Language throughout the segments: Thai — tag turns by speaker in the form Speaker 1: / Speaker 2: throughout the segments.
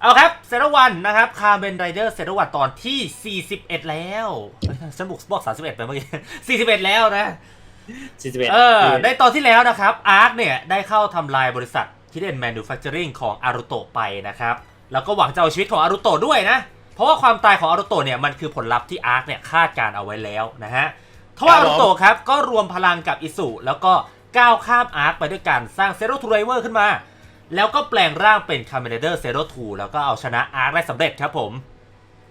Speaker 1: เอาครับเซรวันนะครับคาร์เบนไรเดอร์เซรวันตอนที่ 41 แล้วเอ้ยฉันบุกบอก31 ไปเมื่อกี้41 แล้วนะ
Speaker 2: 41
Speaker 1: เออในตอนที่แล้วนะครับอาร์คเนี่ย ได้เข้าทำลายบริษัท Hidden Manufacturing ของอารุโตะไปนะครับ แล้วก็หวังจะเอาชีวิตของอารุโตะด้วยนะ เพราะว่าความตายของอารุโตะเนี่ย มันคือผลลัพธ์ที่อาร์คเนี่ย คาดการเอาไว้แล้วนะฮะทว่าอารุโตะครับก็รวมพลังกับอิสุแล้วก็ก้าวข้ามอาร์คไปด้วยการสร้างเซโรทูไรเวอร์ขึ้นมา แล้วก็แปลงร่างเป็นคาเมเดอร์เซโรทูแล้วก็เอาชนะอาร์คได้สำเร็จครับผม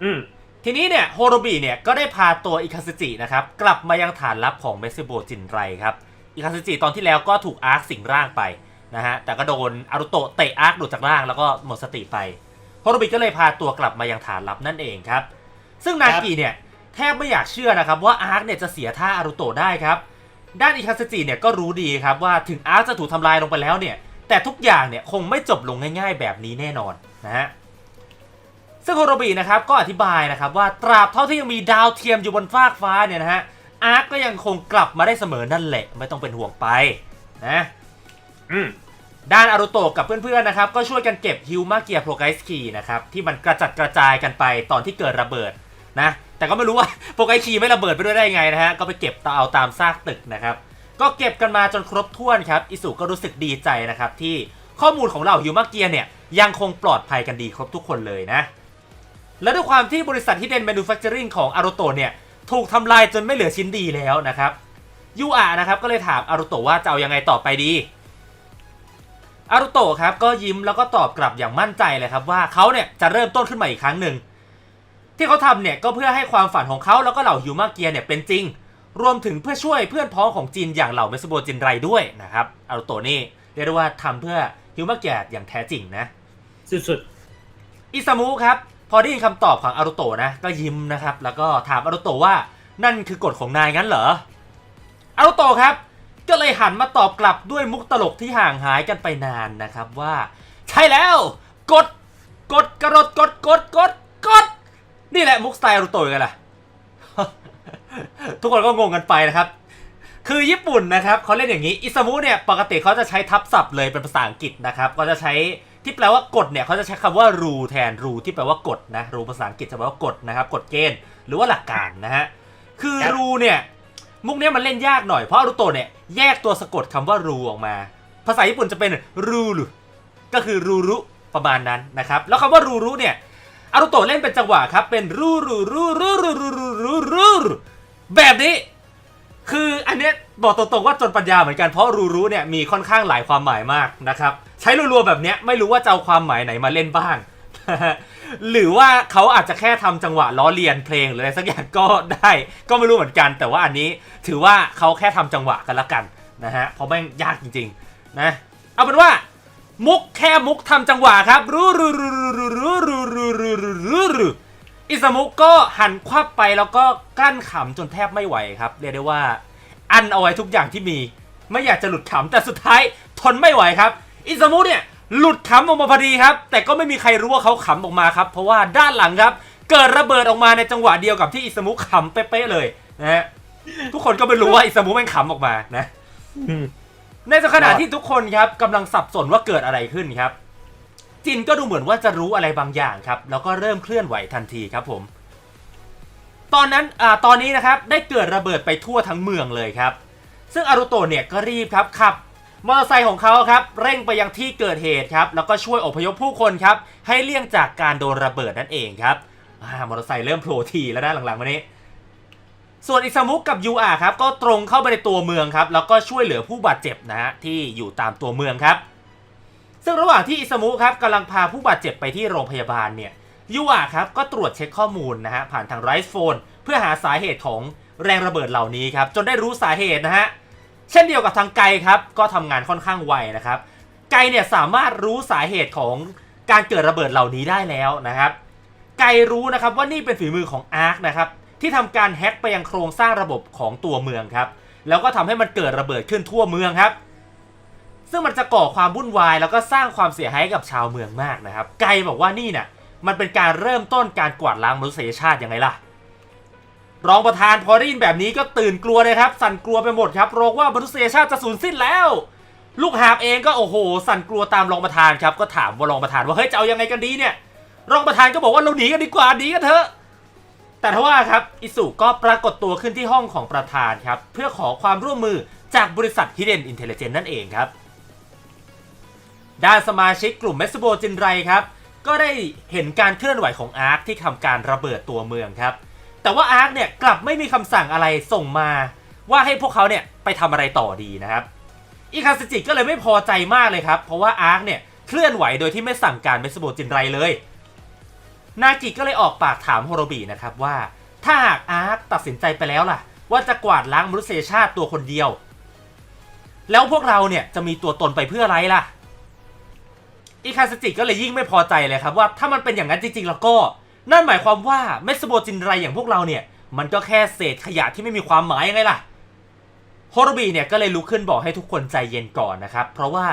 Speaker 2: อืม
Speaker 1: ทีนี้เนี่ยโฮโรบิเนี่ยก็ได้พาตัวอิคาซึจินะครับกลับมายังฐานลับของเมซิโบจินไรครับอิคาซึจิตอนที่แล้วก็ถูกอาร์คสิงร่างไปนะฮะแต่ก็โดนอารุโตะเตะอาร์คหลุดจากร่างแล้วก็หมดสติไปโฮโรบิก็เลยพาตัวกลับมายังฐานลับนั่นเองครับ ซึ่งนากิเนี่ยแทบไม่อยากเชื่อนะครับว่าอาร์คเนี่ยจะเสียท่าอารุโตะได้ครับด้านอิคาซึจิเนี่ยก็รู้ดีครับว่าถึงอาร์คจะถูกทำลายลงไปแล้วเนี่ย แต่ทุกอย่างเนี่ยคงไม่จบลงง่ายๆ แบบนี้แน่นอนนะฮะซึ่งโฮโรบินะครับก็อธิบายนะครับว่าตราบเท่าที่ยังมีดาวเทียมอยู่บนฟากฟ้าเนี่ยนะฮะอาร์คก็ยังคงกลับมาได้เสมอนั่นแหละ ไม่ต้องเป็นห่วงไปนะ
Speaker 2: อืม
Speaker 1: ด้านอารุโตะกับเพื่อนๆนะครับก็ช่วยกันเก็บฮิวมาเกียโปรไกสคีนะครับที่มันกระจัดกระจายกันไปตอนที่เกิดระเบิดนะแต่ก็ไม่รู้ว่าโปรไกสคีไม่ระเบิดไปด้วยได้ไงนะฮะก็ไปเก็บเอาตามซากตึกนะครับ ก็เก็บกันมาจนครบถ้วนครับอิสุก็รู้สึกดีใจนะครับที่ข้อมูลของเราฮิวมาเกียเนี่ยยังคงปลอดภัยกันดีครบทุกคนเลยนะ และด้วยความที่บริษัท Hidden Manufacturing ของอารุโตะเนี่ยถูกทำลายจนไม่เหลือชิ้นดีแล้วนะครับยูอะนะครับก็เลยถามอารุโตะว่าจะเอายังไงต่อไปดีอารุโตะครับก็ยิ้มแล้วก็ตอบกลับอย่างมั่นใจเลยครับว่าเขาเนี่ยจะเริ่มต้นขึ้นมาอีกครั้งหนึ่งที่เขาทำเนี่ยก็เพื่อให้ความฝันของเขาแล้วก็เหล่าฮิวมาเกียเนี่ยเป็นจริง รวมถึงเพื่อช่วยเพื่อนพ้องของจีนอย่างเหล่าเมสโบจินไรด้วยนะครับอารุโตนี่เรียกได้ว่าทำเพื่อฮิวมาเกียอย่างแท้จริงนะ
Speaker 2: สุดๆ
Speaker 1: อิซามุครับพอได้ยินคำตอบของอารุโตนะ ก็ยิ้มนะครับ แล้วก็ถามอารุโตว่านั่นคือกฎของนายงั้นเหรออารุโตครับ ก็เลยหันมาตอบกลับด้วยมุกตลกที่ห่างหายกันไปนานนะครับว่า ใช่แล้วกดกดกระโดดกดกดกดกดนี่แหละมุกสไตล์อารุโตะยังไงล่ะ ทุกคนก็งงกันไปนะครับ คือญี่ปุ่นนะครับเขาเล่นอย่างนี้อิซามุเนี่ยปกติเขาจะใช้ทับศัพท์เลยเป็นภาษาอังกฤษนะครับก็จะใช้ที่แปลว่ากฎเนี่ยเขาจะใช้คำว่า rule แทน rule ที่แปลว่ากฎนะ rule ภาษาอังกฤษจะแปลว่ากฎนะครับกฎเกณฑ์หรือว่าหลักการนะฮะคือ rule เนี่ยมุกเนี้ยมันเล่นยากหน่อยเพราะอารุโตะเนี่ยแยกตัวสะกดคำว่า rule ออกมา ภาษาญี่ปุ่นจะเป็น rule ก็คือรูรุประมาณนั้นนะครับแล้วคำว่ารูรุเนี่ยอารุโตะเล่นเป็นจังหวะครับเป็นรูรุรูรูรูรูรูรูรูรู แบบนี้ คืออันเนี้ยบอกตรงๆว่าจนปัญญาเหมือนกันเพราะรูรู้เนี่ยมีค่อนข้างหลายความหมายมากนะครับ ใช้รัวๆแบบเนี้ยไม่รู้ว่าจะเอาความหมายไหนมาเล่นบ้าง หรือว่าเขาอาจจะแค่ทำจังหวะล้อเลียนเพลงหรืออะไรสักอย่างก็ได้ ก็ไม่รู้เหมือนกัน แต่ว่าอันนี้ถือว่าเขาแค่ทำจังหวะกันละกันนะฮะเพราะแม่งยากจริงๆนะเอาเป็นว่ามุกแค่มุกทำจังหวะครับรู้รู้รู้รู้รู้รู้รู้รู้รู้ รู้รู้อิสมุกก็หันควับไปแล้วก็กลั้นขำจนแทบไม่ไหวครับ เรียกได้ว่า อันเอาไว้ทุกอย่างที่มี ไม่อยากจะหลุดขำแต่สุดท้ายทนไม่ไหวครับ อิสมุเนี่ยหลุดขำออกมาพอดีครับ แต่ก็ไม่มีใครรู้ว่าเขาขำออกมาครับ เพราะว่าด้านหลังครับ เกิดระเบิดออกมาในจังหวะเดียวกับที่อิสมุขำเป๊ะๆเลยนะฮะทุกคนก็ไม่รู้ว่าอิสมุแม่งขำออกมานะ
Speaker 2: ๆอืม
Speaker 1: ในขณะที่ทุกคนครับกำลังสับสนว่าเกิดอะไรขึ้นครับ จินก็ดูเหมือนว่าจะรู้อะไรบางอย่างครับ แล้วก็เริ่มเคลื่อนไหวทันทีครับผม ตอนนั้นอ่าตอนนี้นะครับได้เกิดระเบิดไปทั่วทั้งเมืองเลยครับ ซึ่งอารุโตะเนี่ยก็รีบครับขับมอเตอร์ไซค์ของเขาครับเร่งไปยังที่เกิดเหตุครับแล้วก็ช่วยอพยพผู้คนครับให้เลี่ยงจากการโดนระเบิดนั่นเองครับอมอเตอร์ไซค์เริ่มโผล่ทีแล้วนะหลังๆมานี้ ส่วนอิซามุกับยูอาครับก็ตรงเข้าไปในตัวเมืองครับแล้วก็ช่วยเหลือผู้บาดเจ็บนะฮะที่อยู่ตามตัวเมืองครับ ซึ่งระหว่างที่อิซามุครับกำลังพาผู้บาดเจ็บไปที่โรงพยาบาลเนี่ยยูอาครับก็ตรวจเช็คข้อมูลนะฮะผ่านทางไรส์โฟนเพื่อหาสาเหตุของแรงระเบิดเหล่านี้ครับจนได้รู้สาเหตุนะฮะเช่นเดียวกับทางไกครับก็ทำงานค่อนข้างไวนะครับไกเนี่ยสามารถรู้สาเหตุของการเกิดระเบิดเหล่านี้ได้แล้วนะครับ ไกรู้นะครับว่านี่เป็นฝีมือของอาร์คนะครับที่ทำการแฮ็กไปยังโครงสร้างระบบของตัวเมืองครับแล้วก็ทำให้มันเกิดระเบิดขึ้นทั่วเมืองครับ ซึ่งมันจะก่อความวุ่นวายแล้วก็สร้างความเสียหายให้กับชาวเมืองมากนะครับ ไกบอกว่านี่น่ะมันเป็นการเริ่มต้นการกวาดล้างมนุษยชาติยังไงล่ะ รองประธานพอได้ยินแบบนี้ก็ตื่นกลัวเลยครับ สั่นกลัวไปหมดครับโรคว่ามนุษยชาติจะสูญสิ้นแล้ว ลูกหาบเองก็โอ้โห สั่นกลัวตามรองประธานครับ ก็ถามว่ารองประธานว่าเฮ้ยจะเอายังไงกันดีเนี่ย รองประธานก็บอกว่าเราหนีกันดีกว่าหนีกันเถอะ แต่ทว่าครับอิสุก็ปรากฏตัวขึ้นที่ห้องของประธานครับเพื่อขอความร่วมมือจากบริษัท Hidden Intelligence นั่นเองครับ ด้านสมาชิกกลุ่มเมสโบจินไรครับ ก็ได้เห็นการเคลื่อนไหวของอาร์คที่ทำการระเบิดตัวเมืองครับ แต่ว่าอาร์คเนี่ยกลับไม่มีคำสั่งอะไรส่งมาว่าให้พวกเขาเนี่ยไปทำอะไรต่อดีนะครับ อิคาสจิก็เลยไม่พอใจมากเลยครับ เพราะว่าอาร์คเนี่ยเคลื่อนไหวโดยที่ไม่สั่งการเมสโบจินไรเลย นากิก็เลยออกปากถามโฮโรบินะครับว่า ถ้าหากอาร์คตัดสินใจไปแล้วล่ะ ว่าจะกวาดล้างมนุษยชาติตัวคนเดียว แล้วพวกเราเนี่ยจะมีตัวตนไปเพื่ออะไรล่ะ อิคาสจิก็เลยยิ่งไม่พอใจเลยครับว่าถ้ามันเป็นอย่างนั้นจริงๆ แล้วก็ นั่นหมายความว่าเมสโบจินไรอย่างพวกเราเนี่ย มันก็แค่เศษขยะที่ไม่มีความหมายยังไงล่ะฮโรบีเนี่ยก็เลยลุกขึ้นบอกให้ทุกคนใจเย็นก่อนนะครับ เพราะว่า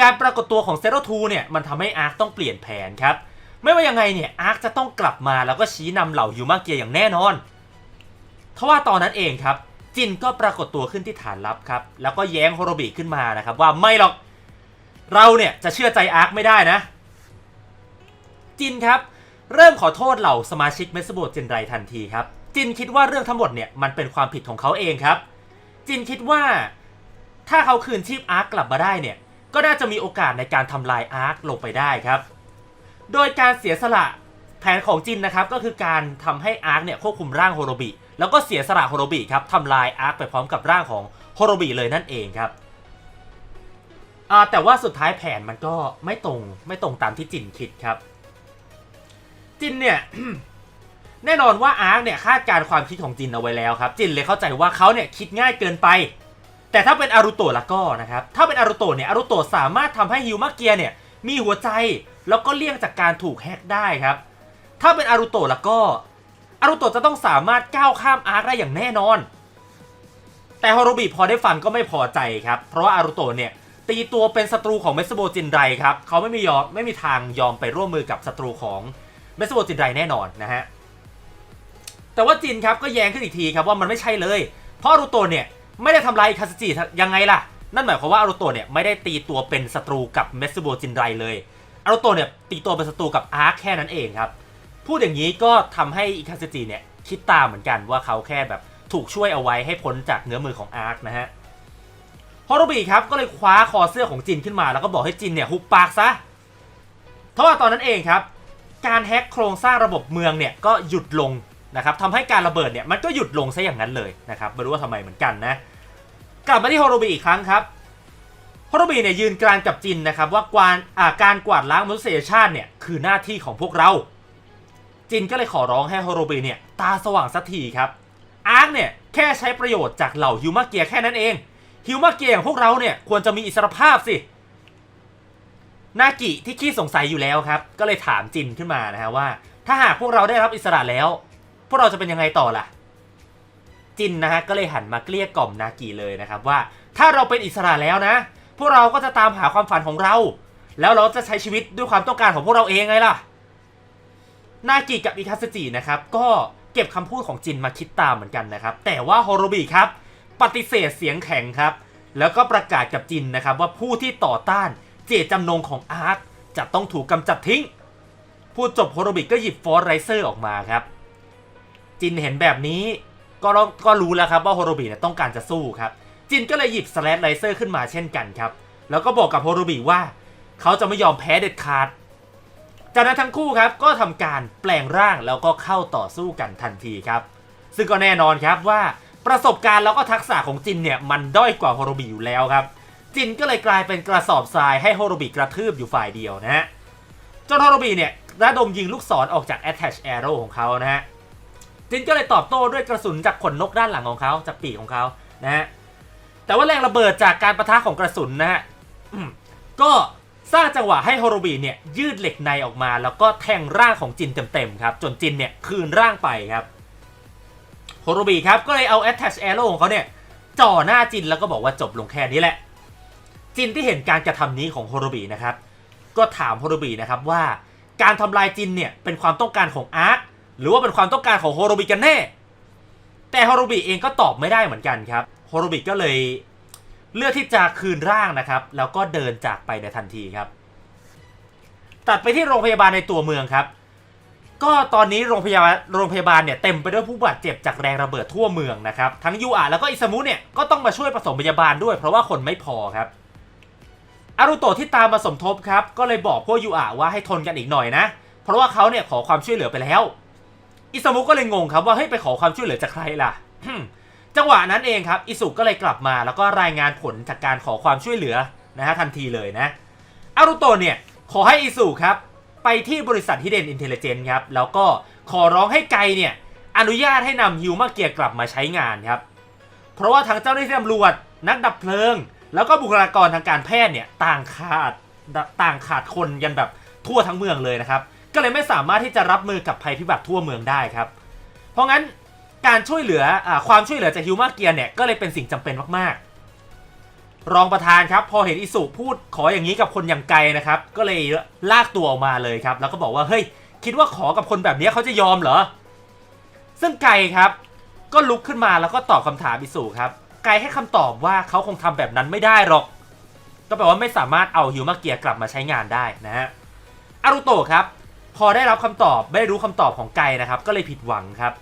Speaker 1: การปรากฏตัวของเซโรทูเนี่ยมันทำให้อาร์คต้องเปลี่ยนแผนครับ ไม่ว่ายังไงเนี่ยอาร์คจะต้องกลับมาแล้วก็ชี้นำเหล่ายูมาเกียอย่างแน่นอนทว่าตอนนั้นเองครับจินก็ปรากฏตัวขึ้นที่ฐานลับครับ แล้วก็แย้งฮโรบิขึ้นมานะครับว่าไม่หรอก เราเนี่ยจะเชื่อใจอาร์คไม่ได้นะ จินครับ เริ่มขอโทษเหล่าสมาชิกเมสโบจินไรทันทีครับ จินคิดว่าเรื่องทั้งหมดเนี่ยมันเป็นความผิดของเขาเองครับ จินคิดว่าถ้าเขาคืนชีพอาร์คกลับมาได้เนี่ย ก็น่าจะมีโอกาสในการทำลายอาร์คลงไปได้ครับ โดยการเสียสละแผนของจินนะครับก็คือการทำให้อาร์คเนี่ยควบคุมร่างโฮโรบิ แล้วก็เสียสละโฮโรบิครับทำลายอาร์คไปพร้อมกับร่างของโฮโรบิเลยนั่นเองครับ อ่าแต่ว่าสุดท้ายแผนมันก็ไม่ตรงไม่ตรงตามที่จินคิดครับ จินเนี่ย แน่นอนว่าอาร์คเนี่ยคาดการความคิดของจินเอาไว้แล้วครับ จินเลยเข้าใจว่าเขาเนี่ยคิดง่ายเกินไป แต่ถ้าเป็นอารุโตะละก็นะครับ ถ้าเป็นอารุโตะเนี่ยอารุโตะสามารถทำให้ฮิวมาเกียเนี่ย มีหัวใจแล้วก็เลี่ยงจากการถูกแฮกได้ครับ ถ้าเป็นอารุโตะละก็อารุโตะจะต้องสามารถก้าวข้ามอาร์คได้อย่างแน่นอน แต่ฮอโรบิพอได้ฟังก็ไม่พอใจครับ เพราะว่าอารุโตะเนี่ย ตีตัวเป็นศัตรูของเมสโบจินไรครับเขาไม่มียอมไม่มีทางยอมไปร่วมมือกับศัตรูของเมสโบจินไรแน่นอนนะฮะแต่ว่าจินครับก็แย้งขึ้นอีกทีครับว่ามันไม่ใช่เลย เพราะอารุโตเนี่ยไม่ได้ทำลายคาสจิยังไงล่ะ นั่นหมายความว่าอารุโตเนี่ยไม่ได้ตีตัวเป็นศัตรูกับเมสโบจินไรเลยอารุโตเนี่ยตีตัวเป็นศัตรูกับอาร์คแค่นั้นเองครับพูดอย่างนี้ก็ทำให้อิคาสจิเนี่ยคิดตามเหมือนกันว่าเขาแค่แบบถูกช่วยเอาไว้ให้พ้นจากเงื้อมือของอาร์คนะฮะ ฮอโรบิครับก็เลยคว้าคอเสื้อของจินขึ้นมา แล้วก็บอกให้จินเนี่ยหุบปากซะเพราะว่าตอนนั้นเองครับการแฮ็กโครงสร้างระบบเมืองเนี่ยก็หยุดลงนะครับทำให้การระเบิดเนี่ยมันก็หยุดลงซะอย่างนั้นเลยนะครับไม่รู้ว่าทำไมเหมือนกันนะกลับมาที่ฮอโรบิอีกครั้งครับฮอโรบิเนี่ยยืนกลางกับจินนะครับว่ากวานอ่าการกวาดล้างมนุษยชาติเนี่ยคือหน้าที่ของพวกเรา จินก็เลยขอร้องให้ฮอโรบิเนี่ยตาสว่างสักทีครับอาร์คเนี่ยแค่ใช้ประโยชน์จากเหล่าฮิวมาเกียแค่นั้นเอง ฮิวมาเกียอย่างพวกเราเนี่ยควรจะมีอิสรภาพสิ นากิที่ขี้สงสัยอยู่แล้วครับ ก็เลยถามจินขึ้นมานะฮะว่า ถ้าหากพวกเราได้รับอิสระแล้ว พวกเราจะเป็นยังไงต่อล่ะ จินนะฮะก็เลยหันมาเกลี้ยกล่อมนากิเลยนะครับว่า ถ้าเราเป็นอิสระแล้วนะ พวกเราก็จะตามหาความฝันของเรา แล้วเราจะใช้ชีวิตด้วยความต้องการของพวกเราเองไงล่ะ นากิกับอิคาสจินะครับก็เก็บคำพูดของจินมาคิดตามเหมือนกันนะครับ แต่ว่าโฮโรบิครับ ปฏิเสธเสียงแข็งครับ แล้วก็ประกาศกับจินนะครับว่าผู้ที่ต่อต้านเจตจำนงของอาร์คจะต้องถูกกำจัดทิ้งพูดจบโฮโรบิกก็หยิบฟอร์ไรเซอร์ออกมาครับ จินเห็นแบบนี้ก็รก็รู้แล้วครับว่าโฮโรบิเนี่ยต้องการจะสู้ครับ จินก็เลยหยิบสแลดไรเซอร์ขึ้นมาเช่นกันครับ แล้วก็บอกกับโฮโรบิว่า เขาจะไม่ยอมแพ้เด็ดขาด จากนั้นทั้งคู่ครับก็ทำการแปลงร่างแล้วก็เข้าต่อสู้กันทันทีครับ ซึ่งก็แน่นอนครับว่า ประสบการณ์แล้วก็ทักษะของจินเนี่ยมันด้อยกว่าโฮโรบิอยู่แล้วครับ จินก็เลยกลายเป็นกระสอบทรายให้โฮโรบิกระทืบอยู่ฝ่ายเดียวนะฮะจนโฮโรบิเนี่ยระดมยิงลูกศรออกจาก attach arrow ของเขานะฮะจินก็เลยตอบโต้ด้วยกระสุนจากขนนกด้านหลังของเขาจากปีกของเขานะฮะแต่ว่าแรงระเบิดจากการประทะของกระสุนนะฮะก็สร้างจังหวะให้โฮโรบิเนี่ยยืดเหล็กในออกมา แล้วก็แทงร่างของจินเต็มๆครับ จนจินเนี่ยคืนร่างไปครับ โฮโรบิครับ ก็เลยเอา attach arrow ของเขาเนี่ยจ่อหน้าจินแล้วก็บอกว่าจบลงแค่นี้แหละ จินที่เห็นการกระทำนี้ของโฮโรบินะครับ ก็ถามโฮโรบินะครับว่าการทำลายจินเนี่ยเป็นความต้องการของอาร์คหรือว่าเป็นความต้องการของโฮโรบิกันแน่ แต่โฮโรบิเองก็ตอบไม่ได้เหมือนกันครับโฮโรบิก็เลยเลือกที่จะคืนร่างนะครับ แล้วก็เดินจากไปในทันทีครับ ตัดไปที่โรงพยาบาลในตัวเมืองครับ ก็ตอนนี้โรงพยาบาลโรงพยาบาลเนี่ยเต็มไปด้วยผู้บาดเจ็บจากแรงระเบิดทั่วเมืองนะครับ ทั้งยูอะแล้วก็อิซามุเนี่ยก็ต้องมาช่วยผสมพยาบาลด้วยเพราะว่าคนไม่พอครับอารุโตะที่ตามมาสมทบครับ ก็เลยบอกพวกยูอะว่าให้ทนกันอีกหน่อยนะ เพราะว่าเขาเนี่ยขอความช่วยเหลือไปแล้ว อิซามุก็เลยงงครับว่าเฮ้ยไปขอความช่วยเหลือจากใครล่ะจังหวะนั้นเองครับอิสุก็เลยกลับมาแล้วก็รายงานผลจากการขอความช่วยเหลือนะฮะทันทีเลยนะอารุโตะเนี่ยขอให้อิสุครับ ไปที่บริษัทฮิเดนอินเทลเจนครับ แล้วก็ขอร้องให้ไกเนี่ยอนุญาตให้นำฮิวมาเกียร์กลับมาใช้งานครับ เพราะว่าทางเจ้าหน้าที่ตำรวจ นักดับเพลิง แล้วก็บุคลากรทางการแพทย์เนี่ยต่างขาดต่างขาดคนกันแบบทั่วทั้งเมืองเลยนะครับ ก็เลยไม่สามารถที่จะรับมือกับภัยพิบัติทั่วเมืองได้ครับ เพราะงั้นการช่วยเหลืออความช่วยเหลือจากฮิวมาเกียร์เนี่ยก็เลยเป็นสิ่งจำเป็นมากๆ รองประธานครับพอเห็นอิสุพูดขออย่างนี้กับคนอย่างไกลนะครับ ก็เลยลากตัวออกมาเลยครับ แล้วก็บอกว่าเฮ้ยคิดว่าขอกับคนแบบนี้เขาจะยอมเหรอ ซึ่งไกลครับ ก็ลุกขึ้นมาแล้วก็ตอบคำถามอิสุครับ ไกลให้คำตอบว่าเขาคงทำแบบนั้นไม่ได้หรอก ก็แปลว่าไม่สามารถเอาฮิวมาเกียร์กลับมาใช้งานได้นะฮะอารุโตะครับ พอได้รับคำตอบไม่รู้คำตอบของไกนะครับ ก็เลยผิดหวังครับ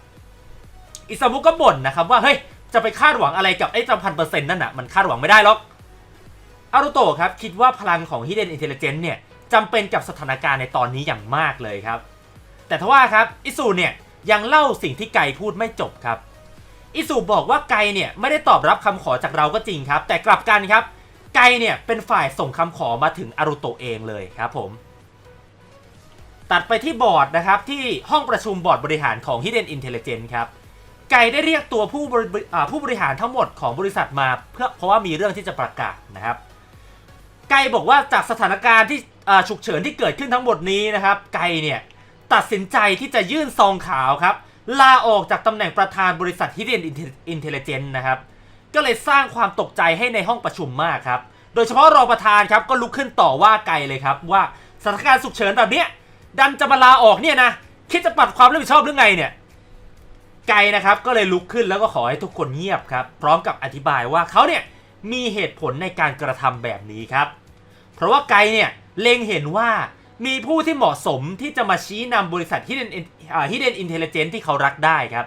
Speaker 1: อิซามุก็บ่นนะครับว่าเฮ้ยจะไปคาดหวังอะไรกับไอ้จำพันเปอร์เซ็นต์นั่นน่ะมันคาดหวังไม่ได้หรอก อารุโตะครับคิดว่าพลังของ Hidden Intelligence เนี่ยจำเป็นกับสถานการณ์ในตอนนี้อย่างมากเลยครับ แต่ทว่าครับอิซูเนี่ยยังเล่าสิ่งที่ไกพูดไม่จบครับ อิซูบอกว่าไกเนี่ยไม่ได้ตอบรับคำขอจากเราก็จริงครับ แต่กลับกันครับ ไกเนี่ยเป็นฝ่ายส่งคำขอมาถึงอารุโตะเองเลยครับผม ตัดไปที่บอร์ดนะครับที่ห้องประชุมบอร์ดบริหารของ Hidden Intelligence ครับไก่ได้เรียกตัวผู้บริผู้บริหารทั้งหมดของบริษัทมา เพื่อเพราะว่ามีเรื่องที่จะประกาศนะครับ ไก่บอกว่าจากสถานการณ์ที่ฉุกเฉินที่เกิดขึ้นทั้งหมดนี้นะครับ ไก่เนี่ยตัดสินใจที่จะยื่นซองขาวครับ ลาออกจากตำแหน่งประธานบริษัท Hidden Intelligence นะครับ ก็เลยสร้างความตกใจให้ในห้องประชุมมากครับ โดยเฉพาะรองประธานครับก็ลุกขึ้นต่อว่าไกลเลยครับ ว่าสถานการณ์ฉุกเฉินแบบเนี้ยดันจะมาลาออกเนี่ยนะคิดจะปัดความรับผิดชอบหรือไงเนี่ยไกนะครับก็เลยลุกขึ้นแล้วก็ขอให้ทุกคนเงียบครับ พร้อมกับอธิบายว่าเขาเนี่ยมีเหตุผลในการกระทำแบบนี้ครับ เพราะว่าไกเนี่ยเล็งเห็นว่ามีผู้ที่เหมาะสมที่จะมาชี้นำบริษัท Hidden In- อ่า Hidden Intelligence ที่เขารักได้ครับ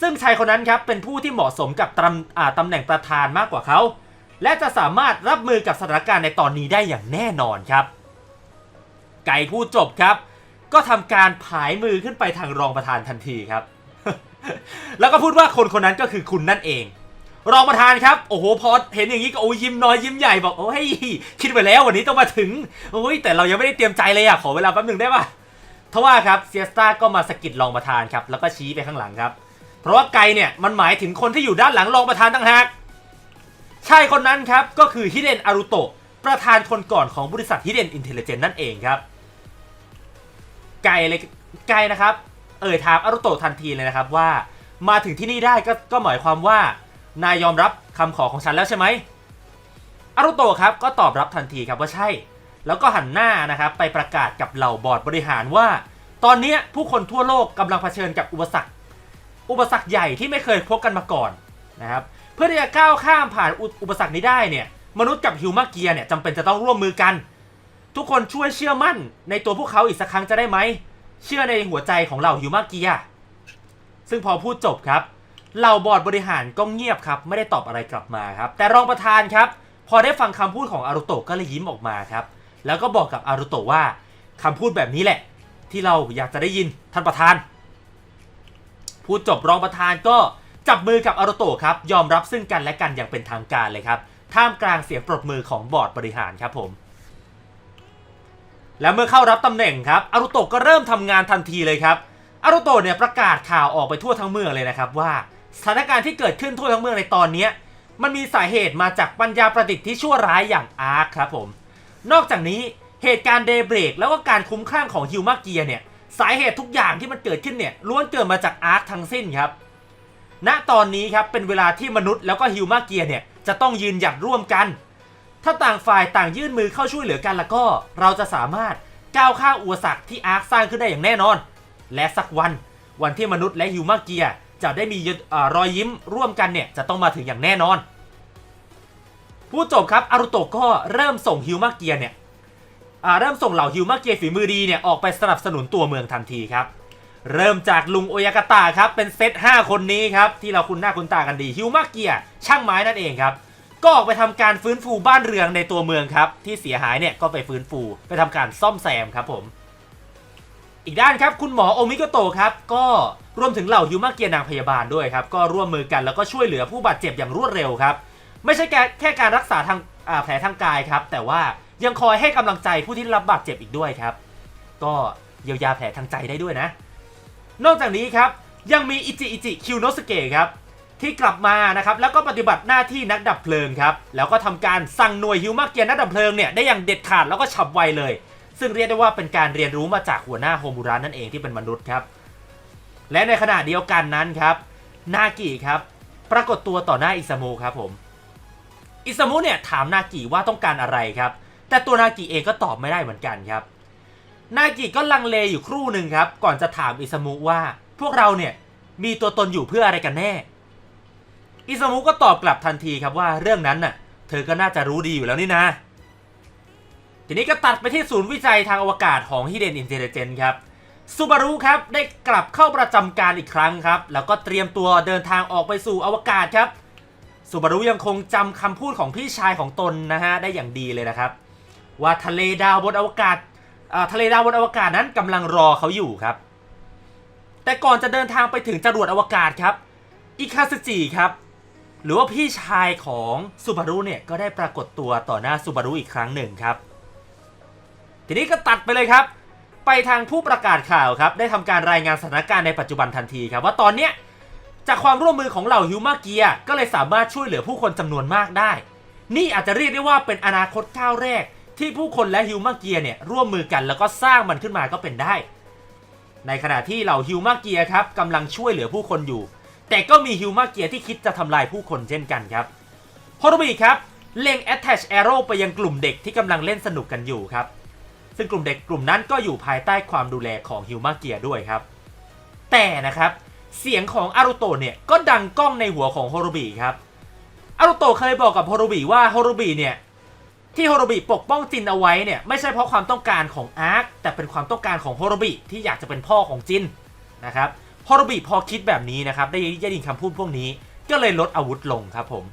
Speaker 1: ซึ่งชายคนนั้นครับเป็นผู้ที่เหมาะสมกับตำตำแหน่งประธานมากกว่าเขา และจะสามารถรับมือกับสถานการณ์ในตอนนี้ได้อย่างแน่นอนครับ ไก่พูดจบครับ ก็ทำการผายมือขึ้นไปทางรองประธานทันทีครับ แล้วก็พูดว่าคนคนนั้นก็คือคุณนั่นเอง รองประธานครับ โอ้โห พอเห็นอย่างนี้ก็โอ้ยิ้มน้อยยิ้มใหญ่บอกโอ้ยคิดไปแล้ววันนี้ต้องมาถึงโอ้ยแต่เรายังไม่ได้เตรียมใจเลยอะขอเวลาแป๊บหนึ่งได้ปะทว่าครับเซียสตาก็มาสกิดรองประธานครับแล้วก็ชี้ไปข้างหลังครับ เพราะว่าไกเนี่ยมันหมายถึงคนที่อยู่ด้านหลังรองประธานต่างหากใชายคนนั้นครับก็คือฮิเดนอารุโตะประธานคนก่อนของบริษัทฮิเดนอินเทลเจนนั่นเองครับ ไกเลยไกนะครับ เอ่ยถามอารุโตะทันทีเลยนะครับว่า มาถึงที่นี่ได้ก็ก็หมายความว่า นายยอมรับคำขอของฉันแล้วใช่ไหมอารุโตะครับก็ตอบรับทันทีครับว่าใช่ แล้วก็หันหน้านะครับไปประกาศกับเหล่าบอร์ดบริหารว่า ตอนนี้ผู้คนทั่วโลกกำลังเผชิญกับอุปสรรค อุปสรรคใหญ่ที่ไม่เคยพบกันมาก่อนนะครับเพื่อที่จะก้าวข้ามผ่านอุอุปสรรคนี้ได้เนี่ยมนุษย์กับฮิวมาเกียเนี่ยจำเป็นจะต้องร่วมมือกัน ทุกคนช่วยเชื่อมั่น ในตัวพวกเขาอีกสักครั้งจะได้ไหมเชื่อในหัวใจของเหล่าฮิวมาเกียซึ่งพอพูดจบครับ เหล่าบอร์ดบริหารก็เงียบครับ ไม่ได้ตอบอะไรกลับมาครับ แต่รองประธานครับ พอได้ฟังคำพูดของอารุโตะก็เลยยิ้มออกมาครับ แล้วก็บอกกับอารุโตะว่าคำพูดแบบนี้แหละ ที่เราอยากจะได้ยินท่านประธาน พูดจบรองประธานก็จับมือกับอารุโตะครับ ยอมรับซึ่งกันและกันอย่างเป็นทางการเลยครับ ท่ามกลางเสียงปรบมือของบอร์ดบริหารครับผม แล้วเมื่อเข้ารับตำแหน่งครับอารุโตะก็เริ่มทำงานทันทีเลยครับอารุโตะเนี่ยประกาศข่าวออกไปทั่วทั้งเมืองเลยนะครับว่า สถานการณ์ที่เกิดขึ้นทั่วทั้งเมืองในตอนนี้มันมีสาเหตุมาจากปัญญาประดิษฐ์ที่ชั่วร้ายอย่างอาร์คครับผม นอกจากนี้เหตุการณ์เดย์เบรกแล้วก็การคุ้มคลั่งของฮิวมาเกียเนี่ยสาเหตุทุกอย่างที่มันเกิดขึ้นเนี่ยล้วนเกิดมาจากอาร์คทั้งสิ้นครับ ณตอนนี้ครับเป็นเวลาที่มนุษย์แล้วก็ฮิวมาเกียเนี่ยจะต้องยืนหยัดร่วมกัน ถ้าต่างฝ่ายต่างยื่นมือเข้าช่วยเหลือกันแล้วก็ เราจะสามารถก้าวข้ามอุปสรรคที่อาร์คสร้างขึ้นได้อย่างแน่นอน และสักวันวันที่มนุษย์และฮิวมาเกีย จะได้มีอรอยยิ้มร่วมกันเนี่ยจะต้องมาถึงอย่างแน่นอน พูดจบครับอารุโตะก็เริ่มส่งฮิวมาเกียเนี่ยเริ่มส่งเหล่าฮิวมาเกียฝีมือดีเนี่ยออกไปสนับสนุนตัวเมืองทันทีครับ เริ่มจากลุงโอยากาตะครับเป็นเซต5 คนนี้ครับที่เราคุ้นหน้าคุ้นตากันดีฮิวมาเกียช่างไม้นั่นเองครับก็ออกไปทำการฟื้นฟูบ้านเรือนในตัวเมืองครับ ที่เสียหายเนี่ยก็ไปฟื้นฟูไปทำการซ่อมแซมครับผม อีกด้านครับคุณหมอโอมิโกโตะครับ ก็ รวมถึงเหล่าฮิวมาเกียนางพยาบาลด้วยครับ ก็ร่วมมือกันแล้วก็ช่วยเหลือผู้บาดเจ็บอย่างรวดเร็วครับ ไม่ใช่แค่แค่การรักษาทางแผลทางกายครับ แต่ว่ายังคอยให้กำลังใจผู้ที่รับบาดเจ็บอีกด้วยครับ ก็เยียวยาแผลทางใจได้ด้วยนะ นอกจากนี้ครับยังมีอิจิอิจิคิวโนสเกะครับที่กลับมานะครับแล้วก็ปฏิบัติหน้าที่นักดับเพลิงครับแล้วก็ทำการสั่งหน่วยฮิวมาเกียนักดับเพลิงเนี่ยได้อย่างเด็ดขาดแล้วก็ฉับไวเลย ซึ่งเรียกได้ว่าเป็นการเรียนรู้มาจากหัวหน้าโฮมูระนั่นเองที่เป็นมนุษย์ครับ และในขณะเดียวกันนั้นครับ นากิครับ ปรากฏตัวต่อหน้าอิซามุครับผม อิซามุเนี่ยถามนากิว่าต้องการอะไรครับ แต่ตัวนากิเองก็ตอบไม่ได้เหมือนกันครับ นากิก็ลังเลอยู่ครู่หนึ่งครับ ก่อนจะถามอิซามุว่า พวกเราเนี่ยมีตัวตนอยู่เพื่ออะไรกันแน่ อิซามุก็ตอบกลับทันทีครับว่าเรื่องนั้นน่ะ เธอก็น่าจะรู้ดีอยู่แล้วนี่นะ ทีนี้ก็ตัดไปที่ศูนย์วิจัยทางอวกาศของฮิเดนอินเทลเจนครับ ซูบารุครับได้กลับเข้าประจำการอีกครั้งครับ แล้วก็เตรียมตัวเดินทางออกไปสู่อวกาศครับซูบารุยังคงจำคำพูดของพี่ชายของตนนะฮะได้อย่างดีเลยนะครับ ว่าทะเลดาวบนอวกาศอ่าทะเลดาวบนอวกาศนั้นกำลังรอเขาอยู่ครับ แต่ก่อนจะเดินทางไปถึงจรวดอวกาศครับอิคาซึจิครับหรือว่าพี่ชายของซูบารุเนี่ยก็ได้ปรากฏตัวต่อหน้าซูบารุอีกครั้งหนึ่งครับ ทีนี้ก็ตัดไปเลยครับ ไปทางผู้ประกาศข่าวครับได้ทำการรายงานสถานการณ์ในปัจจุบันทันทีครับว่าตอนเนี้ยจากความร่วมมือของเหล่าฮิวมาเกียก็เลยสามารถช่วยเหลือผู้คนจำนวนมากได้ นี่อาจจะเรียกได้ว่าเป็นอนาคตก้าวแรก ที่ผู้คนและฮิวมาเกียเนี่ยร่วมมือกันแล้วก็สร้างมันขึ้นมาก็เป็นได้ ในขณะที่เหล่าฮิวมาเกียครับกำลังช่วยเหลือผู้คนอยู่ แต่ก็มีฮิวมาเกียที่คิดจะทำลายผู้คนเช่นกันครับโฮโรบิครับเล็ง attach arrow ไปยังกลุ่มเด็กที่กำลังเล่นสนุกกันอยู่ครับ ซึ่งกลุ่มเด็กกลุ่มนั้นก็อยู่ภายใต้ความดูแลของฮิวมาเกียด้วยครับ แต่นะครับเสียงของอารุโตเนี่ยก็ดังก้องในหัวของโฮโรบิครับอารุโตเคยบอกกับโฮโรบิว่าโฮโรบิเนี่ยที่โฮโรบิปกป้องจินเอาไว้เนี่ยไม่ใช่เพราะความต้องการของอาร์คแต่เป็นความต้องการของโฮโรบิที่อยากจะเป็นพ่อของจินนะครับโฮโรบิพอคิดแบบนี้นะครับได้ยินคำพูดพวกนี้ ก็เลยลดอาวุธลงครับผม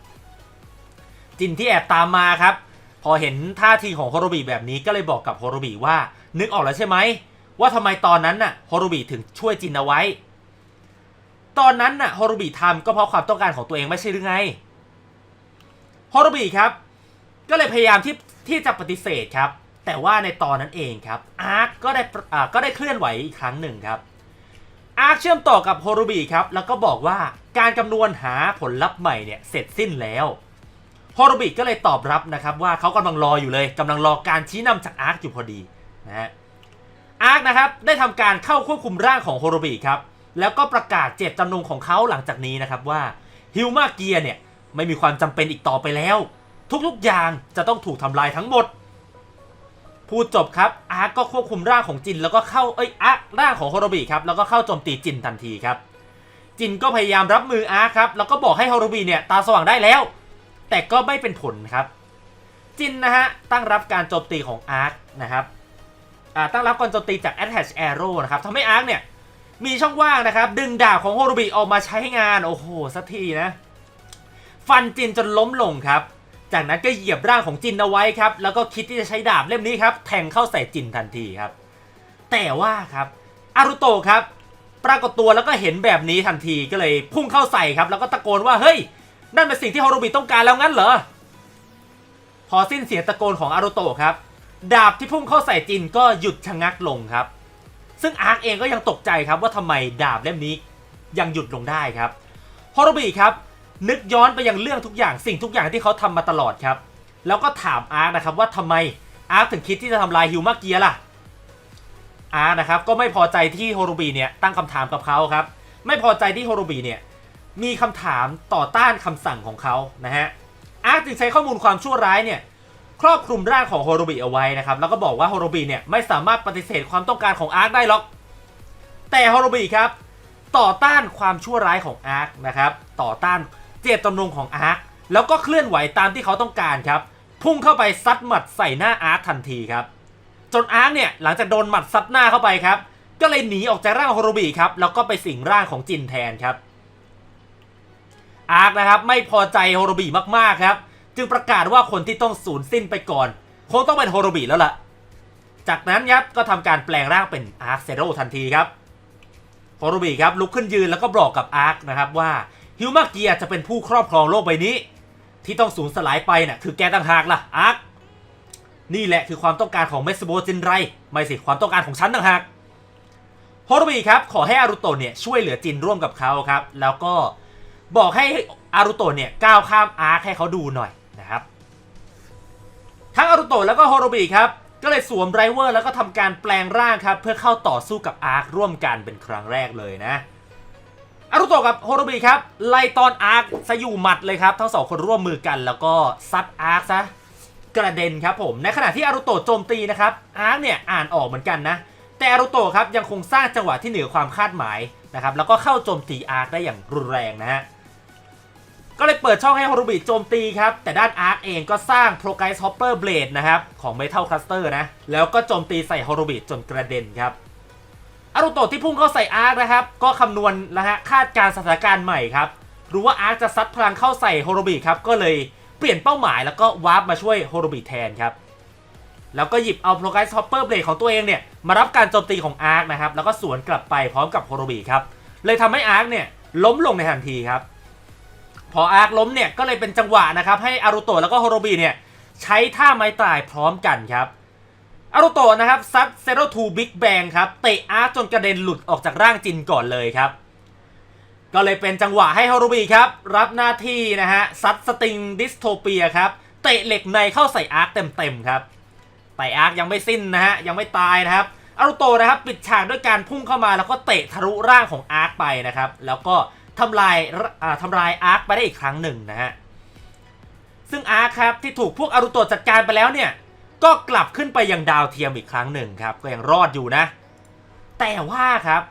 Speaker 1: จินที่แอบตามมาครับ อเห็นท่าทีของโฮโรบิแบบนี้ก็เลยบอกกับโฮโรบิว่า นึกออกแล้วใช่ไหม ว่าทำไมตอนนั้นน่ะโฮโรบิถึงช่วยจินเอาไว้ ตอนนั้นน่ะโฮโรบิทำก็เพราะความต้องการของตัวเองไม่ใช่หรือไงโฮโรบิครับ ก็เลยพยายามที่ที่จะปฏิเสธครับ แต่ว่าในตอนนั้นเองครับอาร์คก็ได้อ่าก็ได้เคลื่อนไหวอีกครั้งหนึ่งครับอาร์คเชื่อมต่อกับโฮโรบิครับแล้วก็บอกว่าการคำนวณหาผลลัพธ์ใหม่เนี่ยเสร็จสิ้นแล้ว โฮโรบิก็เลยตอบรับนะครับว่าเขากำลังรออยู่เลยกำลังรอการชี้นำจากอาร์คอยู่พอดีนะฮะอาร์คนะครับได้ทำการเข้าควบคุมร่างของโฮโรบิครับแล้วก็ประกาศเจตจำนงของเขาหลังจากนี้นะครับว่าฮิวมาเกียเนี่ยไม่มีความจำเป็นอีกต่อไปแล้ว ทุกๆอย่างจะต้องถูกทำลายทั้งหมด พูดจบครับอาร์คก็ควบคุมร่างของจิน แล้วก็เข้าเอ้ยอาร์คร่างของโฮโรบิครับแล้วก็เข้าโจมตีจินทันทีครับจินก็พยายามรับมืออาร์คครับแล้วก็บอกให้โฮโรบิเนี่ยตาสว่างได้แล้ว แต่ก็ไม่เป็นผลครับ จินนะฮะตั้งรับการโจมตีของอาร์คนะครับอ่าตั้งรับการโจมตีจาก Attach Arrow นะครับทำให้อาร์คเนี่ยมีช่องว่างนะครับ ดึงดาบของโฮโรบิออกมาใช้งาน โอ้โหสักทีนะ ฟันจินจนล้มลงครับ จากนั้นก็เหยียบร่างของจินเอาไว้ครับ แล้วก็คิดที่จะใช้ดาบเล่มนี้ครับ แทงเข้าใส่จินทันทีครับ แต่ว่าครับอารุโตครับ ปรากฏตัวแล้วก็เห็นแบบนี้ทันทีก็เลยพุ่งเข้าใส่ครับ แล้วก็ตะโกนว่าเฮ้ย นั่นเป็นสิ่งที่ฮารุบิต้องการแล้วงั้นเหรอ พอสิ้นเสียงตะโกนของอารุโตะครับ ดาบที่พุ่งเข้าใส่จินก็หยุดชะงักลงครับ ซึ่งอาร์คเองก็ยังตกใจครับว่าทำไมดาบเล่มนี้ยังหยุดลงได้ครับฮารุบิครับ นึกย้อนไปยังเรื่องทุกอย่างสิ่งทุกอย่างที่เขาทำมาตลอดครับ แล้วก็ถามอาร์คนะครับว่าทำไมอาร์คถึงคิดที่จะทำลายฮิวมาเกียล่ะอาร์คนะครับก็ไม่พอใจที่โฮโรบิเนี่ยตั้งคำถามกับเขาครับ ไม่พอใจที่โฮโรบิเนี่ย มีคำถามต่อต้านคำสั่งของเขานะฮะอาร์คจึงใช้ข้อมูลความชั่วร้ายเนี่ยครอบคลุมร่างของโฮโรบิเอาไว้นะครับแล้วก็บอกว่าโฮโรบิเนี่ยไม่สามารถปฏิเสธความต้องการของอาร์คได้หรอก แต่โฮโรบิครับต่อต้านความชั่วร้ายของอาร์คนะครับต่อต้านเจตจำนงของอาร์คแล้วก็เคลื่อนไหวตามที่เขาต้องการครับพุ่งเข้าไปซัดหมัดใส่หน้าอาร์คทันทีครับจนอาร์คเนี่ยหลังจากโดนหมัดซัดหน้าเข้าไปครับก็เลยหนีออกจากร่างโฮโรบิครับแล้วก็ไปสิงร่างของจินแทนครับ อาร์คนะครับไม่พอใจโฮโรบิมากๆครับ จึงประกาศว่าคนที่ต้องสูญสิ้นไปก่อนคงต้องเป็นโฮโรบิแล้วล่ะ จากนั้นครับก็ทำการแปลงร่างเป็นอาร์คเซโรทันทีครับโฮโรบิครับลุกขึ้นยืนแล้วก็บอกกับอาร์คนะครับว่าฮิวมาเกียจะเป็นผู้ครอบครองโลกใบนี้ ที่ต้องสูญสลายไปน่ะคือแกต่างหากล่ะอาร์คนี่แหละคือความต้องการของเมสโบจินไรไม่สิความต้องการของฉันต่างหากโฮโรบิครับขอให้อารุโตเนี่ยช่วยเหลือจินร่วมกับเขาครับแล้วก็ บอกให้อารุโตะเนี่ยก้าวข้ามอาร์คให้เขาดูหน่อยนะครับ ทั้งอารุโตะแล้วก็โฮโรบิครับก็เลยสวมไรเวอร์แล้วก็ทำการแปลงร่างครับเพื่อเข้าต่อสู้กับอาร์คร่วมกันเป็นครั้งแรกเลยนะอารุโตะกับโฮโรบิครับไล่ตอนอาร์คซะอยู่หมัดเลยครับทั้งสองคนร่วมมือกันแล้วก็ซัดอาร์คซะกระเด็นครับผมในขณะที่อารุโตะโจมตีนะครับอาร์คเนี่ยอ่านออกเหมือนกันนะแต่อารุโตะครับยังคงสร้างจังหวะที่เหนือความคาดหมายนะครับแล้วก็เข้าโจมตีอาร์คได้อย่างรุนแรงนะฮะ ก็เลยเปิดช่องให้ฮอรุบิโจมตีครับ แต่ด้านอาร์คเองก็สร้างโปรไกส์ฮอปเปอร์เบลดนะครับ ของเมทัลคลัสเตอร์นะ แล้วก็โจมตีใส่ฮอรุบิจนกระเด็นครับอารุโตะที่พุ่งเข้าใส่อาร์คนะครับ ก็คำนวณนะฮะคาดการสถานการณ์ใหม่ครับ รู้ว่าอาร์คจะซัดพลังเข้าใส่ฮอรุบิครับ ก็เลยเปลี่ยนเป้าหมายแล้วก็วาร์ปมาช่วยฮอรุบิแทนครับ แล้วก็หยิบเอาโปรไกส์ฮอปเปอร์เบลดของตัวเองเนี่ยมารับการโจมตีของอาร์คนะครับ แล้วก็สวนกลับไปพร้อมกับฮอรุบิครับ เลยทำให้อาร์คเนี่ยล้มลงในทันทีครับ พออาร์คล้มเนี่ยก็เลยเป็นจังหวะนะครับให้อารุโตะแล้วก็โฮโรบิเนี่ยใช้ท่าไม้ตายพร้อมกันครับอารุโตะนะครับซัดเซโรทูบิ๊กแบงครับเตะอาร์คจนกระเด็นหลุดออกจากร่างจินก่อนเลยครับ ก็เลยเป็นจังหวะให้ฮโรบิครับรับหน้าที่นะฮะซัดสติงดิสโทเปียครับเตะเหล็กในเข้าใส่อาร์คเต็มๆครับแต่อาร์คยังไม่สิ้นนะฮะยังไม่ตายนะครับอารุโตนะครับปิดฉากด้วยการพุ่งเข้ามาแล้วก็เตะทะลุร่างของอาร์คไปนะครับแล้วก็ ทำลายอาทำลายอาร์คไปได้อีกครั้งหนึ่งนะฮะ ซึ่งอาร์คครับที่ถูกพวกอารุโตะจัดการไปแล้วเนี่ย ก็กลับขึ้นไปยังดาวเทียมอีกครั้งหนึ่งครับ ก็ยังรอดอยู่นะ แต่ว่าครับ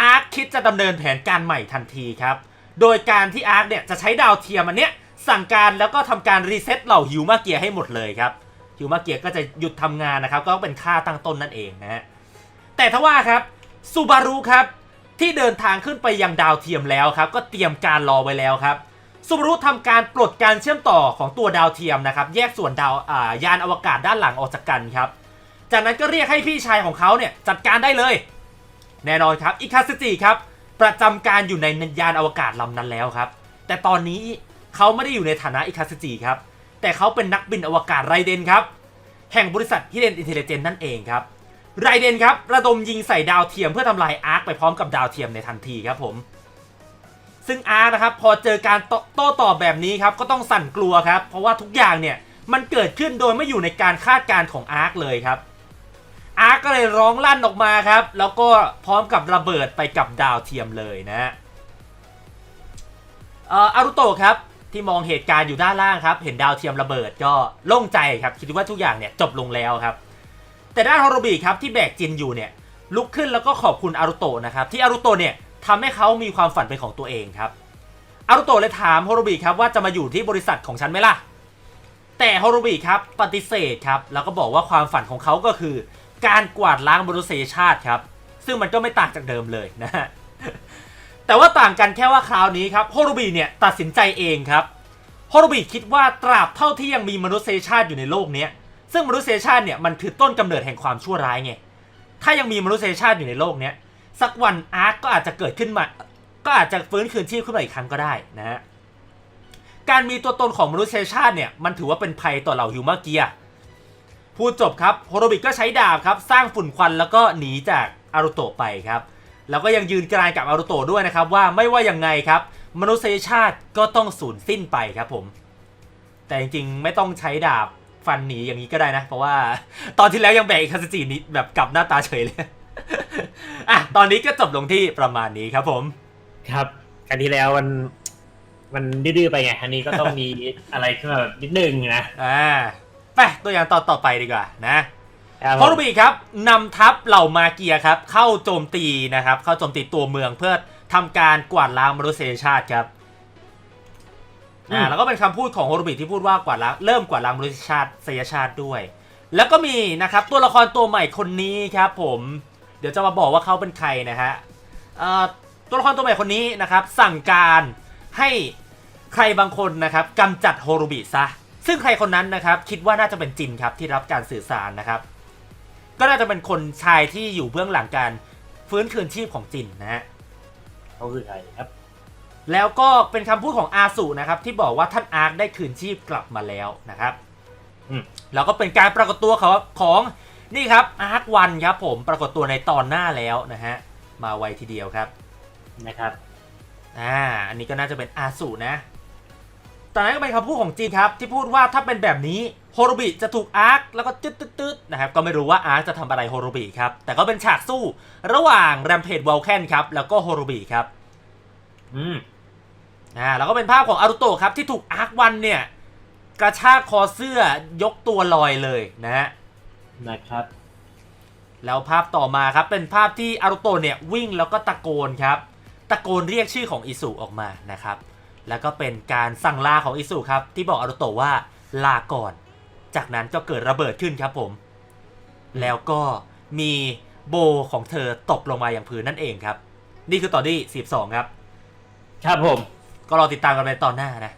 Speaker 1: อาร์คคิดจะดำเนินแผนการใหม่ทันทีครับ โดยการที่อาร์คเนี่ยจะใช้ดาวเทียมอันเนี้ยสั่งการแล้วก็ทำการรีเซ็ตเหล่าฮิวมาเกียให้หมดเลยครับฮิวมาเกียก็จะหยุดทำงานนะครับ ก็เป็นค่าตั้งต้นนั่นเองนะฮะแต่ทว่าครับซูบารุครับ ที่เดินทางขึ้นไปยังดาวเทียมแล้วครับ ก็เตรียมการรอไว้แล้วครับซูบารุทำการปลดการเชื่อมต่อของตัวดาวเทียมนะครับ แยกส่วนดาวอ่ายานอวกาศด้านหลังออกจากกันครับ จากนั้นก็เรียกให้พี่ชายของเขาเนี่ยจัดการได้เลย แน่นอนครับอิคาซึจิครับประจำการอยู่ในยานอวกาศลำนั้นแล้วครับ แต่ตอนนี้เขาไม่ได้อยู่ในฐานะอิคาซึจิครับ แต่เขาเป็นนักบินอวกาศไรเดนครับ แห่งบริษัทฮิเดนอินเทลเจนนั่นเองครับ ไรเดนครับระดมยิงใส่ดาวเทียมเพื่อทำลายอาร์คไปพร้อมกับดาวเทียมในทันทีครับผม ซึ่งอาร์คนะครับพอเจอการโต้ตอบแบบนี้ครับก็ต้องสั่นกลัวครับ เพราะว่าทุกอย่างเนี่ยมันเกิดขึ้นโดยไม่อยู่ในการคาดการณ์ของอาร์คเลยครับอาร์ก็เลยร้องลั่นออกมาครับ แล้วก็พร้อมกับระเบิดไปกับดาวเทียมเลยนะเอออารุโตะครับที่มองเหตุการณ์อยู่ด้านล่างครับ เห็นดาวเทียมระเบิดก็โล่งใจครับ คิดว่าทุกอย่างเนี่ยจบลงแล้วครับ แต่ด้านฮอโรบิครับที่แบกจินอยู่เนี่ยลุกขึ้นแล้วก็ขอบคุณอารุโตะนะครับที่อารุโตะเนี่ยทำให้เขามีความฝันเป็นของตัวเองครับอารุโตะเลยถามฮอโรบิครับว่าจะมาอยู่ที่บริษัทของฉันไหมล่ะ แต่ฮอโรบิครับปฏิเสธครับแล้วก็บอกว่าความฝันของเขาก็คือ การกวาดล้างมนุษยชาติครับซึ่งมันก็ไม่ต่างจากเดิมเลยนะฮะแต่ว่าต่างกันแค่ว่าคราวนี้ครับฮอโรบิเนี่ยตัดสินใจเองครับฮอโรบิคิดว่าตราบเท่าที่ยังมีมนุษยชาติอยู่ในโลกเนี้ย ซึ่งมนุษยชาติเนี่ยมันคือต้นกำเนิดแห่งความชั่วร้ายไงถ้ายังมีมนุษยชาติอยู่ในโลกเนี้ยสักวันอาร์คก็อาจจะเกิดขึ้นมา ก็อาจจะฟื้นคืนชีพขึ้นมาอีกครั้งก็ได้นะฮะการมีตัวตนของมนุษยชาติเนี่ยมันถือว่าเป็นภัยต่อเหล่าฮิวมาเกียพูดจบครับโฮโรบิก็ใช้ดาบครับสร้างฝุ่นควันแล้วก็หนีจากอารุโตะไปครับแล้วก็ยังยืนกรานกับอารุโตะด้วยนะครับว่าไม่ว่ายังไงครับ มนุษยชาติก็ต้องสูญสิ้นไปครับผม แต่จริงๆไม่ต้องใช้ดาบ ฟันหนีอย่างนี้ก็ได้นะ เพราะว่าตอนที่แล้วยังแบกอิคาสจินี้แบบกลับหน้าตาเฉยเลยอะตอนนี้ก็จบลงที่ประมาณนี้ครับผม
Speaker 2: ครับอันที่แล้วมันมันดื้อๆไปไงอันนี้ก็ต้องมีอะไรขึ้นมาแบบนิดนึงนะ
Speaker 1: อ่าไปตัวอย่างต่อต่อไปดีกว่านะ
Speaker 2: ครับ
Speaker 1: ฮอรุบิครับนำทัพเหล่ามาเกียครับ เข้าโจมตีนะครับ เข้าโจมตีตัวเมืองเพื่อทำการกวาดล้างมนุษยชาติครับ อ่าแล้วก็เป็นคำพูดของฮอรุบิที่พูดว่ากวาดล้างเริ่มกวาดล้างมนุษยชาติสยชาติด้วย แล้วก็มีนะครับตัวละครตัวใหม่คนนี้ครับผม เดี๋ยวจะมาบอกว่าเขาเป็นใครนะฮะเอ่อตัวละครตัวใหม่คนนี้นะครับสั่งการให้ใครบางคนนะครับกำจัดโฮโรบิซะซึ่งใครคนนั้นนะครับคิดว่าน่าจะเป็นจินครับที่รับการสื่อสารนะครับ ก็น่าจะเป็นคนชายที่อยู่เบื้องหลังการฟื้นคืนชีพของจินนะฮะ
Speaker 2: เขาคือใครครับ
Speaker 1: แล้วก็เป็นคำพูดของอาสุนะครับ ที่บอกว่าท่านอาร์คได้คืนชีพกลับมาแล้วนะครับ
Speaker 2: อืม
Speaker 1: แล้วก็เป็นการปรากฏตัวของของนี่ครับอาร์ควันครับผมปรากฏตัวในตอนหน้าแล้วนะฮะมาไวทีเดียวครับ
Speaker 2: นะครับ
Speaker 1: อ่าอันนี้ก็น่าจะเป็นอาสุนะตอนนั้นก็เป็นคำพูดของจีนครับ ที่พูดว่าถ้าเป็นแบบนี้โฮโรบิจะถูกอาร์คแล้วก็จึ๊ดตึ๊ดตึ๊ดนะครับก็ไม่รู้ว่าอาร์คจะทำอะไรโฮโรบิครับแต่ก็เป็นฉากสู้ ระหว่างแรมเพจวอลแคนครับแล้วก็โฮโรบิครับ
Speaker 2: อืม
Speaker 1: อ่าแล้วก็เป็นภาพของอารุโตะครับที่ถูกอาร์ควันเนี่ยกระชากคอเสื้อยกตัวลอยเลยนะฮะ
Speaker 2: นะครับ
Speaker 1: แล้วภาพต่อมาครับเป็นภาพที่อารุโตะเนี่ยวิ่งแล้วก็ตะโกนครับตะโกนเรียกชื่อของอิสุออกมานะครับ แล้วก็เป็นการสั่งลาของอิสุครับที่บอกอารุโตะว่าลาก่อน จากนั้นก็เกิดระเบิดขึ้นครับผม แล้วก็มีโบของเธอตกลงมาอย่างพื้นนั่นเองครับ นี่คือตอนที่ 12 ครับ
Speaker 2: ครับผม
Speaker 1: ก็รอติดตามกันไปตอนหน้านะ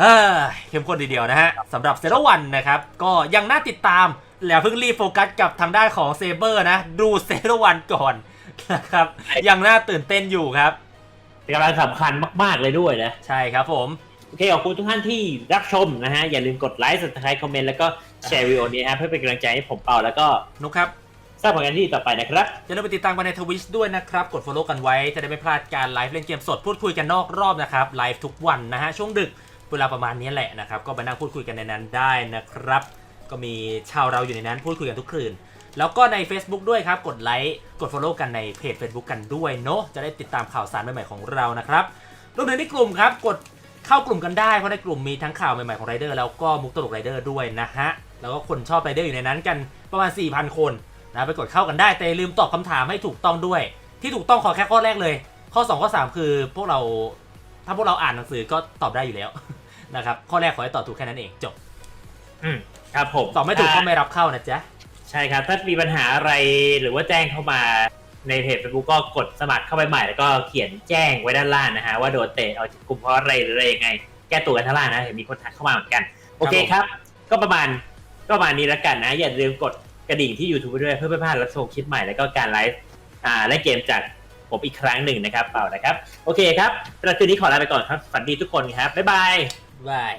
Speaker 1: เอ้ยเข้มข้นทีเดียวนะฮะสำหรับเซรวันนะครับ ก็ยังน่าติดตามแล้วเพิ่งรีบโฟกัสกับทางด้านของเซเบอร์นะ ดูเซรวันก่อนนะครับ ยังน่าตื่นเต้นอยู่ครับ
Speaker 2: เป็นกำลังสำคัญมาก ๆ เลยด้วยนะ
Speaker 1: ใช่ครับผม
Speaker 2: โอเค ขอบคุณทุกท่านที่รับชมนะฮะ อย่าลืมกดไลค์ subscribe คอมเมนต์แล้วก็แชร์วิดีโอนี้ฮะเพื่อเป็นกำลังใจให้ผมเป่าแล้วก็
Speaker 1: นุกครับ
Speaker 2: สร้างผลงานที่ต่อไปนะครับ
Speaker 1: อย่าลืมไปติดตามกันในทวิชด้วยนะครับ กด follow กันไว้จะได้ไม่พลาดการไลฟ์เล่นเกมสดพูดคุยกันนอกรอบนะครับไลฟ์ทุกวันนะฮะช่วงดึกเวลาประมาณนี้แหละนะครับก็ไปนั่งพูดคุยกันในนั้นได้นะครับ ก็มีชาวเราอยู่ในนั้นพูดคุยกันทุกคืน แล้วก็ใน Facebook ด้วยครับ กดไลค์กด follow กันในเพจ Facebook กันด้วยเนาะจะได้ติดตามข่าวสารใหม่ๆของเรานะครับรวมถึงในกลุ่มครับกดเข้ากลุ่มกันได้เพราะในกลุ่มมีทั้งข่าวใหม่ๆของไรเดอร์แล้วก็มุกตลกไรเดอร์ด้วยนะฮะแล้วก็คนชอบไรเดอร์อยู่ในนั้นกันประมาณ4,000 คน นะไปกดเข้ากันได้แต่อย่าลืมตอบคำถามให้ถูกต้องด้วย ที่ถูกต้องขอแค่ข้อแรกเลย ข้อ 2 ข้อ 3 คือพวกเราถ้าพวกเราอ่านหนังสือก็ตอบได้อยู่แล้วนะครับข้อแรกขอให้ตอบถูกแค่นั้นเองจบ
Speaker 2: อืมครับผม
Speaker 1: ตอบไม่ถูกก็ไม่รับเข้านะจ๊ะ
Speaker 2: ใช่ครับถ้ามีปัญหาอะไรหรือว่าแจ้งเข้ามาในเพจ Facebook ก็กดสมัครเข้าไปใหม่แล้วก็เขียนแจ้งไว้ด้านล่างนะฮะว่าโดนเตะเอาจากกลุ่มเพราะอะไรหรืออะไรยังไง แก้ตัวกันท่างล่างนะเห็นมีคนทักเข้ามาเหมือนกัน โอเคครับ ก็ประมาณก็ประมาณนี้แล้วกันนะ อย่าลืมกด กระดิ่งที่ YouTube ด้วยเพื่อไม่พลาดรับชมคลิปใหม่ แล้วก็การไลฟ์อ่าและเกมจากผมอีกครั้งหนึ่งนะครับเปล่านะครับ โอเคครับสำหรับคืนนี้ขอลาไปก่อนครับฝันดีทุกคนครับบ๊ายบาย
Speaker 1: บาย